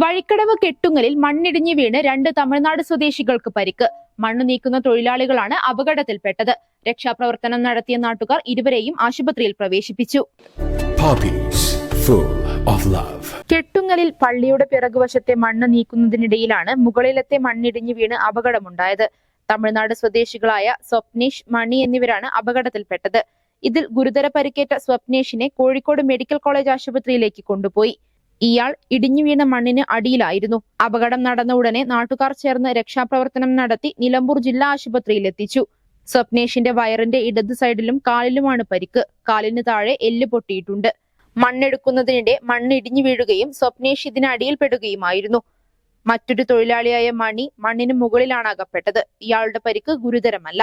വഴിക്കടവ് കെട്ടുങ്ങലിൽ മണ്ണിടിഞ്ഞു വീണ് രണ്ട് തമിഴ്നാട് സ്വദേശികൾക്ക് പരിക്ക്. മണ്ണ് നീക്കുന്ന തൊഴിലാളികളാണ് അപകടത്തിൽപ്പെട്ടത്. രക്ഷാപ്രവർത്തനം നടത്തിയ നാട്ടുകാർ ഇരുവരെയും ആശുപത്രിയിൽ പ്രവേശിപ്പിച്ചു. കെട്ടുങ്ങലിൽ പള്ളിയുടെ പിറകുവശത്തെ മണ്ണ് നീക്കുന്നതിനിടയിലാണ് മുകളിലത്തെ മണ്ണിടിഞ്ഞു വീണ് അപകടമുണ്ടായത്. തമിഴ്നാട് സ്വദേശികളായ സ്വപ്നേഷ് മണി എന്നിവരാണ് അപകടത്തിൽപ്പെട്ടത്. ഇതിൽ ഗുരുതര പരിക്കേറ്റ സ്വപ്നേഷിനെ കോഴിക്കോട് മെഡിക്കൽ കോളേജ് ആശുപത്രിയിലേക്ക് കൊണ്ടുപോയി. ഇയാൾ ഇടിഞ്ഞു വീണ മണ്ണിന് അടിയിലായിരുന്നു. അപകടം നടന്ന ഉടനെ നാട്ടുകാർ ചേർന്ന് രക്ഷാപ്രവർത്തനം നടത്തി നിലമ്പൂർ ജില്ലാ ആശുപത്രിയിൽ എത്തിച്ചു. സ്വപ്നേഷിന്റെ വയറിന്റെ ഇടത് സൈഡിലും കാലിലുമാണ് പരിക്ക്. കാലിന് താഴെ എല്ല് പൊട്ടിയിട്ടുണ്ട്. മണ്ണെടുക്കുന്നതിനിടെ മണ്ണ് ഇടിഞ്ഞു വീഴുകയും സ്വപ്നേഷ് ഇതിനടിയിൽപ്പെടുകയുമായിരുന്നു മറ്റൊരു തൊഴിലാളിയായ മണി മണ്ണിന് മുകളിലാണ് അകപ്പെട്ടത്. ഇയാളുടെ പരിക്ക് ഗുരുതരമല്ല.